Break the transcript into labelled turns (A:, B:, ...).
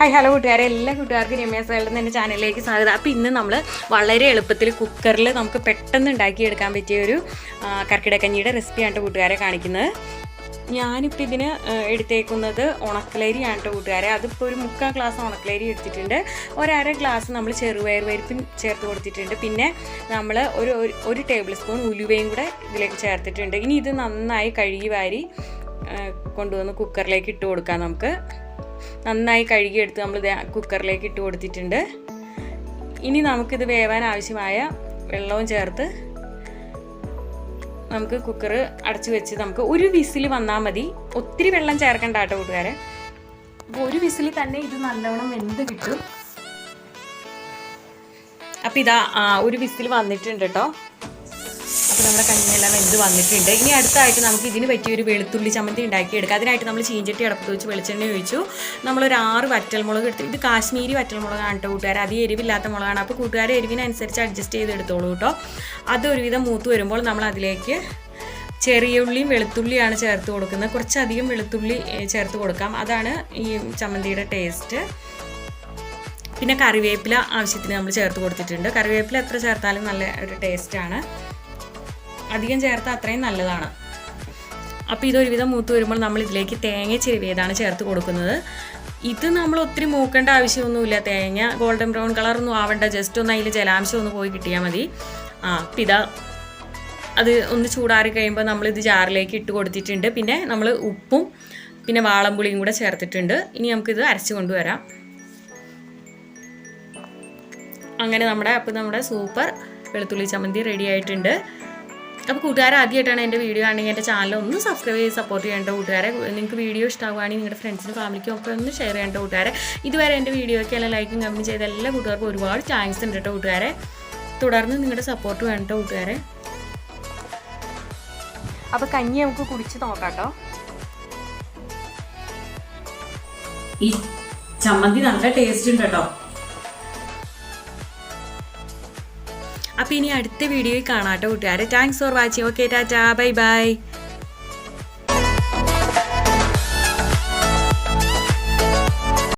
A: Hi hello കൂട്ടുകാരെ. എല്ലാ കൂട്ടുകാർക്കും രമ്യ സേളുടെ എന്റെ ചാനലിലേക്ക് സ്വാഗതം. അപ്പോൾ ഇന്ന് നമ്മൾ വളരെ എളുപ്പത്തിൽ കുക്കറിൽ നമുക്ക് പെട്ടെന്ന് ഉണ്ടാക്കിയെടുക്കാൻ പറ്റിയ ഒരു കർക്കിടക്കഞ്ഞിയുടെ റെസിപ്പിയാണ് കൂട്ടുകാരെ കാണിക്കുന്നത്. ഞാനിപ്പോൾ ഇതിന് എടുത്തേക്കുന്നത് ഉണക്കലരിയാണ് കേട്ടോ കൂട്ടുകാരെ. അതിപ്പോൾ ഒരു മുക്കാൽ ഗ്ലാസ് ഉണക്കലരി എടുത്തിട്ടുണ്ട്. ഒരര ഗ്ലാസ് നമ്മൾ ചെറുപയർ പരിപ്പും ചേർത്ത് കൊടുത്തിട്ടുണ്ട്. പിന്നെ നമ്മൾ ഒരു- ഒരു ടേബിൾ സ്പൂൺ ഉലുവയും കൂടെ ഇതിലേക്ക് ചേർത്തിട്ടുണ്ട്. ഇനി ഇത് നന്നായി കഴുകി വാരി കൊണ്ടുവന്ന് കുക്കറിലേക്ക് ഇട്ട് കൊടുക്കാം നമുക്ക്. നന്നായി കഴുകിയെടുത്ത് നമ്മൾ കുക്കറിലേക്ക് ഇട്ട് കൊടുത്തിട്ടുണ്ട്. ഇനി നമുക്കിത് വേവാൻ ആവശ്യമായ വെള്ളവും ചേർത്ത് നമുക്ക് കുക്കർ അടച്ചു വെച്ച് നമുക്ക് ഒരു വിസിൽ വന്നാൽ മതി. ഒത്തിരി വെള്ളം ചേർക്കണ്ട കേട്ടോ കൂട്ടുകാരെ. അപ്പോൾ ഒരു വിസിൽ തന്നെ ഇത് നല്ലവണ്ണം വെന്ത് കിട്ടും. അപ്പോൾ ഇതാ ഒരു വിസിൽ വന്നിട്ടുണ്ട് കേട്ടോ. അപ്പോൾ നമ്മുടെ കഞ്ഞിയെല്ലാം വെന്ത് വന്നിട്ടുണ്ട്. ഇനി അടുത്തായിട്ട് നമുക്ക് ഇതിന് പറ്റിയ ഒരു വെളുത്തുള്ളി ചമ്മന്തി ഉണ്ടാക്കിയെടുക്കാം. അതിനായിട്ട് നമ്മൾ ചീഞ്ചട്ടി അടപ്പത്ത് വെച്ച് വെളിച്ചെണ്ണ ഒഴിച്ചു. നമ്മളൊരു ആറ് വറ്റൽമുളക് എടുത്തു ഇത് കാശ്മീരി വറ്റൽമുളകാണ് കേട്ടോ കൂട്ടുകാർ അത് എരിവില്ലാത്ത മുളകാണ്. അപ്പോൾ കൂട്ടുകാരെ എരിവിനനുസരിച്ച് അഡ്ജസ്റ്റ് ചെയ്ത് എടുത്തോളൂ കേട്ടോ അത് ഒരുവിധം മൂത്ത് വരുമ്പോൾ നമ്മൾ അതിലേക്ക് ചെറിയ ഉള്ളിയും വെളുത്തുള്ളിയാണ് ചേർത്ത് കൊടുക്കുന്നത്. കുറച്ചധികം വെളുത്തുള്ളി ചേർത്ത് കൊടുക്കാം. അതാണ് ഈ ചമ്മന്തിയുടെ ടേസ്റ്റ് പിന്നെ കറിവേപ്പില ആവശ്യത്തിന് നമ്മൾ ചേർത്ത് കൊടുത്തിട്ടുണ്ട്. കറിവേപ്പില എത്ര ചേർത്താലും നല്ല ഒരു ടേസ്റ്റാണ് അധികം ചേർത്താൽ അത്രയും നല്ലതാണ്. അപ്പോൾ ഇതൊരുവിധം മൂത്ത് വരുമ്പോൾ നമ്മൾ ഇതിലേക്ക് തേങ്ങ ചെരുവിയതാണ് ചേർത്ത് കൊടുക്കുന്നത്. ഇത് നമ്മൾ ഒത്തിരി മൂക്കേണ്ട ആവശ്യമൊന്നുമില്ല. തേങ്ങ ഗോൾഡൻ ബ്രൗൺ കളറൊന്നും ആവണ്ട. ജസ്റ്റ് ഒന്ന് അതിൽ ജലാംശം ഒന്ന് പോയി കിട്ടിയാൽ മതി. ആ അപ്പം അത് ഒന്ന് ചൂടാറി കഴിയുമ്പോൾ നമ്മൾ ഇത് ജാറിലേക്ക് ഇട്ട് കൊടുത്തിട്ടുണ്ട്. പിന്നെ നമ്മൾ ഉപ്പും പിന്നെ വാളംപുളിയും കൂടെ ചേർത്തിട്ടുണ്ട്. ഇനി നമുക്കിത് അരച്ച് കൊണ്ടുവരാം. അങ്ങനെ നമ്മുടെ അപ്പം നമ്മുടെ സൂപ്പർ വെളുത്തുള്ളി ചമ്മന്തി റെഡി ആയിട്ടുണ്ട്. അപ്പോൾ കൂട്ടുകാരെ ആദ്യമായിട്ടാണ് എന്റെ വീഡിയോ ആണെങ്കിൽ എന്റെ ചാനൽ ഒന്ന് സബ്സ്ക്രൈബ് ചെയ്ത് സപ്പോർട്ട് ചെയ്യേണ്ട കൂട്ടുകാരെ. നിങ്ങൾക്ക് വീഡിയോ ഇഷ്ടമാവുകയാണെങ്കിൽ നിങ്ങളുടെ ഫ്രണ്ട്സിനും ഫാമിലിക്കും ഒക്കെ ഒന്ന് ഷെയർ ചെയ്യേണ്ട കൂട്ടുകാരെ. ഇതുവരെ എന്റെ വീഡിയോയ്ക്ക് എല്ലാം ലൈക്കും കമന്റ് ചെയ്ത എല്ലാ കൂട്ടുകാർക്കും ഒരുപാട് താങ്ക്സ് ഉണ്ട് കേട്ടോ കൂട്ടുകാരെ. തുടർന്ന് നിങ്ങളുടെ സപ്പോർട്ട് വേണം കേട്ടോ കൂട്ടുകാരെ. അപ്പോൾ കഞ്ഞി നമുക്ക് കുടിച്ച് നോക്കാം കേട്ടോ. ഈ ചമ്മന്തി നല്ല ടേസ്റ്റ് ഉണ്ട് കേട്ടോ. അപ്പോൾ ഇനി അടുത്ത വീഡിയോയിൽ കാണാം കേട്ടോ കൂട്ടുകാരെ. Thanks for watching okay tata bye bye